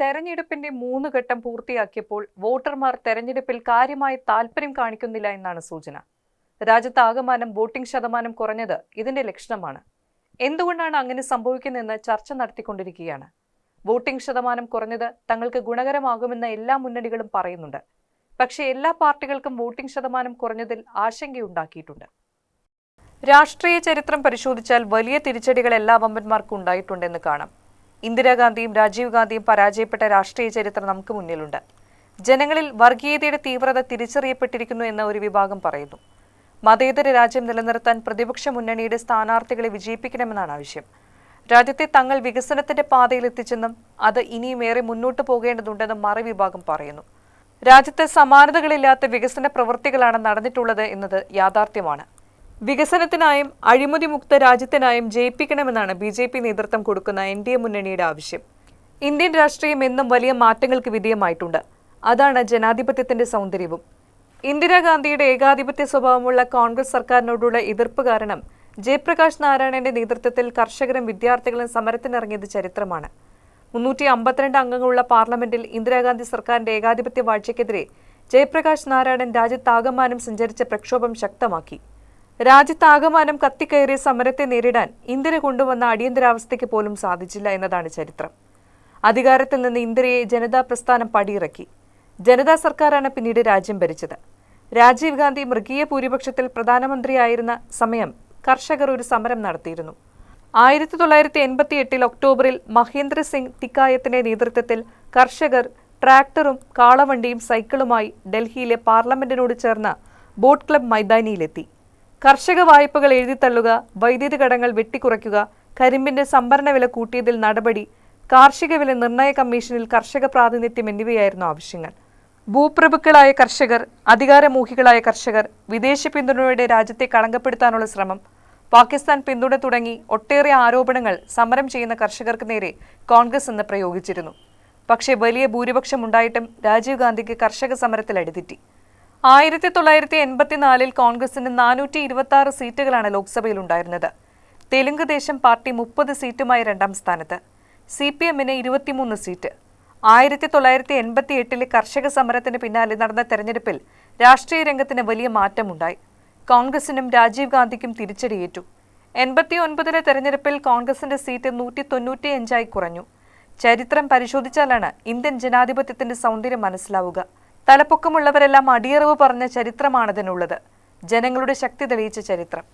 തെരഞ്ഞെടുപ്പിന്റെ മൂന്ന് ഘട്ടം പൂർത്തിയാക്കിയപ്പോൾ വോട്ടർമാർ തെരഞ്ഞെടുപ്പിൽ കാര്യമായ താൽപര്യം കാണിക്കുന്നില്ല എന്നാണ് സൂചന. രാജ്യത്ത് ആകമാനം വോട്ടിംഗ് ശതമാനം കുറഞ്ഞത് ഇതിന്റെ ലക്ഷണമാണ്. എന്തുകൊണ്ടാണ് അങ്ങനെ സംഭവിക്കുന്നതെന്ന് ചർച്ച നടത്തിക്കൊണ്ടിരിക്കുകയാണ്. വോട്ടിംഗ് ശതമാനം കുറഞ്ഞത് തങ്ങൾക്ക് ഗുണകരമാകുമെന്ന് എല്ലാ മുന്നണികളും പറയുന്നുണ്ട്. പക്ഷേ എല്ലാ പാർട്ടികൾക്കും വോട്ടിംഗ് ശതമാനം കുറഞ്ഞതിൽ ആശങ്കയുണ്ടാക്കിയിട്ടുണ്ട്. രാഷ്ട്രീയ ചരിത്രം പരിശോധിച്ചാൽ വലിയ തിരിച്ചടികൾ എല്ലാ വമ്പന്മാർക്കും ഉണ്ടായിട്ടുണ്ടെന്ന് കാണാം. ഇന്ദിരാഗാന്ധിയും രാജീവ് ഗാന്ധിയും പരാജയപ്പെട്ട രാഷ്ട്രീയ ചരിത്രം നമുക്ക് മുന്നിലുണ്ട്. ജനങ്ങളിൽ വർഗീയതയുടെ തീവ്രത തിരിച്ചറിയപ്പെട്ടിരിക്കുന്നു എന്ന ഒരു വിഭാഗം പറയുന്നു. മതേതര രാജ്യം നിലനിർത്താൻ പ്രതിപക്ഷ മുന്നണിയുടെ സ്ഥാനാർത്ഥികളെ വിജയിപ്പിക്കണമെന്നാണ് ആവശ്യം. രാജ്യത്തെ തങ്ങൾ വികസനത്തിന്റെ പാതയിൽ എത്തിച്ചെന്നും അത് ഇനിയും ഏറെ മുന്നോട്ട് പോകേണ്ടതുണ്ടെന്നും മറുവിഭാഗം പറയുന്നു. രാജ്യത്ത് സമാനതകളില്ലാത്ത വികസന പ്രവൃത്തികളാണ് നടന്നിട്ടുള്ളത് എന്നത് യാഥാർത്ഥ്യമാണ്. വികസനത്തിനായും അഴിമതി മുക്ത രാജ്യത്തിനായും ജയിപ്പിക്കണമെന്നാണ് ബി ജെ പി നേതൃത്വം കൊടുക്കുന്ന എൻ ഡി എ മുന്നണിയുടെ ആവശ്യം. ഇന്ത്യൻ രാഷ്ട്രീയം എന്നും വലിയ മാറ്റങ്ങൾക്ക് വിധേയമായിട്ടുണ്ട്. അതാണ് ജനാധിപത്യത്തിന്റെ സൗന്ദര്യവും. ഇന്ദിരാഗാന്ധിയുടെ ഏകാധിപത്യ സ്വഭാവമുള്ള കോൺഗ്രസ് സർക്കാരിനോടുള്ള എതിർപ്പ് കാരണം ജയപ്രകാശ് നാരായണന്റെ നേതൃത്വത്തിൽ കർഷകരും വിദ്യാർത്ഥികളും സമരത്തിനിറങ്ങിയത് ചരിത്രമാണ്. മുന്നൂറ്റി അമ്പത്തിരണ്ട് അംഗങ്ങളുള്ള പാർലമെന്റിൽ ഇന്ദിരാഗാന്ധി സർക്കാരിന്റെ ഏകാധിപത്യ വാഴ്ചയ്ക്കെതിരെ ജയപ്രകാശ് നാരായണൻ രാജ്യത്താകമാനം സഞ്ചരിച്ച പ്രക്ഷോഭം ശക്തമാക്കി. രാജ്യത്താകമാനം കത്തിക്കയറിയ സമരത്തെ നേരിടാൻ ഇന്ദിര കൊണ്ടുവന്ന അടിയന്തരാവസ്ഥയ്ക്ക് പോലും സാധിച്ചില്ല എന്നതാണ് ചരിത്രം. അധികാരത്തിൽ നിന്ന് ഇന്ദിരയെ ജനതാ പ്രസ്ഥാനം പടിയിറക്കി. ജനതാ സർക്കാരാണ് പിന്നീട് രാജ്യം ഭരിച്ചത്. രാജീവ് ഗാന്ധി മൃഗീയ ഭൂരിപക്ഷത്തിൽ പ്രധാനമന്ത്രിയായിരുന്ന സമയം കർഷകർ ഒരു സമരം നടത്തിയിരുന്നു. ആയിരത്തി തൊള്ളായിരത്തി എൺപത്തി എട്ടിൽ ഒക്ടോബറിൽ മഹേന്ദ്ര സിംഗ് തിക്കായത്തിന്റെ നേതൃത്വത്തിൽ കർഷകർ ട്രാക്ടറും കാളവണ്ടിയും സൈക്കിളുമായി ഡൽഹിയിലെ പാർലമെന്റിനോട് ചേർന്ന ബോട്ട് ക്ലബ് മൈതാനിയിലെത്തി. കർഷക വായ്പകൾ എഴുതിത്തള്ളുക വൈദ്യുതി കടങ്ങൾ വെട്ടിക്കുറയ്ക്കുക കരിമ്പിന്റെ സംഭരണ വില കൂട്ടിയതിൽ നടപടി കാർഷിക വില നിർണയ കമ്മീഷനിൽ കർഷക പ്രാതിനിധ്യം എന്നിവയായിരുന്നു ആവശ്യങ്ങൾ. ഭൂപ്രഭുക്കളായ കർഷകർ അധികാരമോഹികളായ കർഷകർ വിദേശ പിന്തുണയോടെ രാജ്യത്തെ കളങ്കപ്പെടുത്താനുള്ള ശ്രമം പാകിസ്ഥാൻ പിന്തുണ തുടങ്ങി ഒട്ടേറെ ആരോപണങ്ങൾ സമരം ചെയ്യുന്ന കർഷകർക്ക് നേരെ കോൺഗ്രസ് എന്ന് പ്രയോഗിച്ചിരുന്നു. പക്ഷേ വലിയ ഭൂരിപക്ഷം ഉണ്ടായിട്ടും രാജീവ് ഗാന്ധിക്ക് കർഷക സമരത്തിൽ അടിതെറ്റി. ആയിരത്തി തൊള്ളായിരത്തി എൺപത്തിനാലിൽ കോൺഗ്രസിന് നാനൂറ്റി ഇരുപത്തി ആറ് സീറ്റുകളാണ് ലോക്സഭയിൽ ഉണ്ടായിരുന്നത് തെലുങ്ക് ദേശം പാർട്ടി മുപ്പത് സീറ്റുമായി രണ്ടാം സ്ഥാനത്ത്. സി പി എമ്മിന് ഇരുപത്തിമൂന്ന് സീറ്റ്. ആയിരത്തി തൊള്ളായിരത്തി എൺപത്തി എട്ടിലെ കർഷക സമരത്തിന് പിന്നാലെ നടന്ന തെരഞ്ഞെടുപ്പിൽ രാഷ്ട്രീയ രംഗത്തിന് വലിയ മാറ്റമുണ്ടായി. കോൺഗ്രസിനും രാജീവ് ഗാന്ധിക്കും തിരിച്ചടിയേറ്റു. എൺപത്തി ഒൻപതിലെ തെരഞ്ഞെടുപ്പിൽ കോൺഗ്രസിന്റെ സീറ്റ് നൂറ്റി തൊണ്ണൂറ്റിയഞ്ചായി കുറഞ്ഞു. ചരിത്രം പരിശോധിച്ചാലാണ് ഇന്ത്യൻ ജനാധിപത്യത്തിന്റെ സൗന്ദര്യം മനസ്സിലാവുക. തലപ്പൊക്കമുള്ളവരെല്ലാം അടിയറവ് പറഞ്ഞ ചരിത്രമാണതിനുള്ളത്. ജനങ്ങളുടെ ശക്തി തെളിയിച്ച ചരിത്രം.